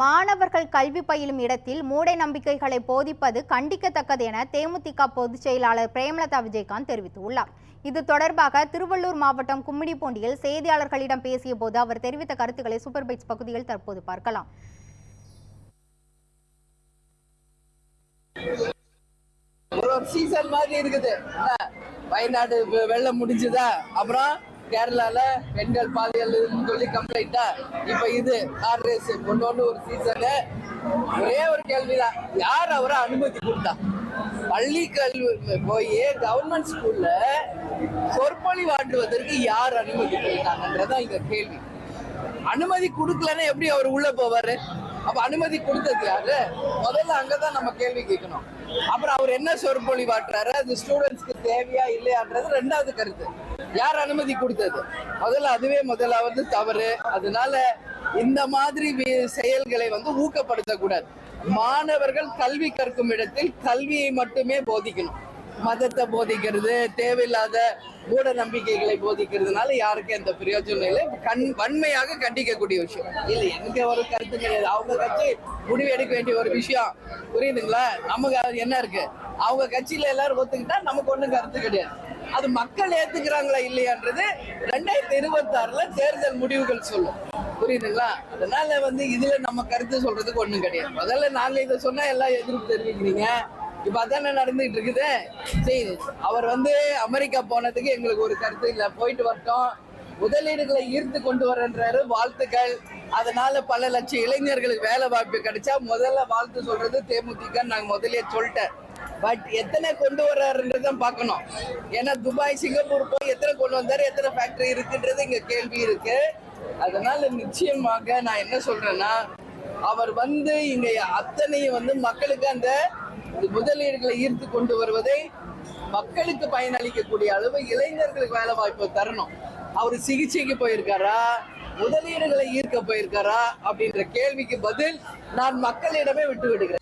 மாணவர்கள் கல்வி பயிலும் இடத்தில் மூடை நம்பிக்கைகளை போதிப்பது கண்டிக்கத்தக்கது என தேமுதிக பொதுச் செயலாளர் பிரேமலதா விஜயகாந்த் தெரிவித்துள்ளார். இது தொடர்பாக திருவள்ளூர் மாவட்டம் கும்மிடிப்பூண்டியில் செய்தியாளர்களிடம் பேசிய போது அவர் தெரிவித்த கருத்துக்களை சூப்பர் பைட்ஸ் பகுதியில் தற்போது பார்க்கலாம். சீசன் மாதிரி இருக்குது. வயநாடு வெள்ளம் முடிஞ்சுதா? அப்புறம் கேரளால பெண்கள் பாலியல் சொல்லி கம்ப்ளைண்டா இப்ப இது கார் ரேஸ் கொண்டு வந்து ஒரு சீசனு ஒரே ஒரு கேள்விதான். யார் அவரை அனுமதி கொடுத்தா? பள்ளி கல்வி போய் கவர்மெண்ட் ஸ்கூல்ல சொற்பொழி சொற்பொழிவாற்றுவதற்கு யார் அனுமதி கொடுத்தாங்கன்றதான் இங்க கேள்வி. அனுமதி கொடுக்கலன்னா எப்படி அவர் உள்ள போவாரு? அப்ப அனுமதி கொடுத்தது யாரு? முதல்ல அங்கதான் நம்ம கேள்வி கேட்கணும். அப்புறம் அவர் என்ன சொற்பொழிவாட்டுறாரு அது ஸ்டூடெண்ட்ஸ்க்கு தேவையா இல்லையான்றது ரெண்டாவது கருத்து. யார் அனுமதி கொடுத்தது? முதல்ல அதுவே முதலாவது தவறு. அதனால இந்த மாதிரி செயல்களை வந்து ஊக்கப்படுத்தக்கூடாது. மாணவர்கள் கல்வி கற்கும் இடத்தில் கல்வியை மட்டுமே போதிக்கணும். மதத்தை போதிக்கிறது தேவையில்லாத மூட நம்பிக்கைகளை போதிக்கிறதுனால யாருக்கும் எந்த பிரயோஜனம் இல்லை. கண் வன்மையாக கண்டிக்கக்கூடிய விஷயம். இல்லை எனக்கு ஒரு கருத்து கிடையாது. அவங்க கட்சி முடிவு எடுக்க வேண்டிய ஒரு விஷயம். புரியுதுங்களா? நமக்கு அது என்ன இருக்கு? அவங்க கட்சியில எல்லாரும் ஒத்துக்கிட்டா நமக்கு ஒன்றும் கருத்து கிடையாது. அது மக்கள் ஏத்துக்கிறாங்களா இல்லையான்றது ரெண்டாயிரத்தி இருபத்தி ஆறுல தேர்தல் முடிவுகள் சொல்லும். புரியுதுங்களா? அதனால வந்து இதுல நம்ம கருத்து சொல்றதுக்கு ஒண்ணும் கிடையாது. முதல்ல நாங்க இதை சொன்னா எல்லாம் எதிர்ப்பு தெரிவிக்கிறீங்க. இப்ப அதானே நடந்துகிட்டு இருக்குது? சரி அவர் வந்து அமெரிக்கா போனதுக்கு எங்களுக்கு ஒரு கருத்து இல்ல. போயிட்டு வரட்டும். முதலீடுகளை ஈர்த்து கொண்டு வரன்றாரு வாழ்த்துக்கள். அதனால பல லட்சம் இளைஞர்களுக்கு வேலை வாய்ப்பு கிடைச்சா முதல்ல வாழ்த்து சொல்றது தேமுதிக நாங்க முதலே சொல்லிட்டேன். பட் எத்தனை கொண்டு வர்றாருன்றதான் பார்க்கணும். ஏன்னா துபாய் சிங்கப்பூர் போய் எத்தனை கொண்டு வந்தாரு எத்தனை ஃபேக்டரி இருக்குன்றது இங்க கேள்வி இருக்கு. அதனால நிச்சயமாக நான் என்ன சொல்றேன்னா அவர் வந்து இங்க அத்தனையும் வந்து மக்களுக்கு அந்த முதலீடுகளை ஈர்த்து கொண்டு வருவதை மக்களுக்கு பயனளிக்கக்கூடிய அளவு இளைஞர்களுக்கு வேலை வாய்ப்பு தரணும். அவர் சிகிச்சைக்கு போயிருக்காரா? முதலீடுகளை ஈர்க்க போயிருக்காரா? அப்படின்ற கேள்விக்கு பதில் நான் மக்களிடமே விட்டு விடுகிறேன்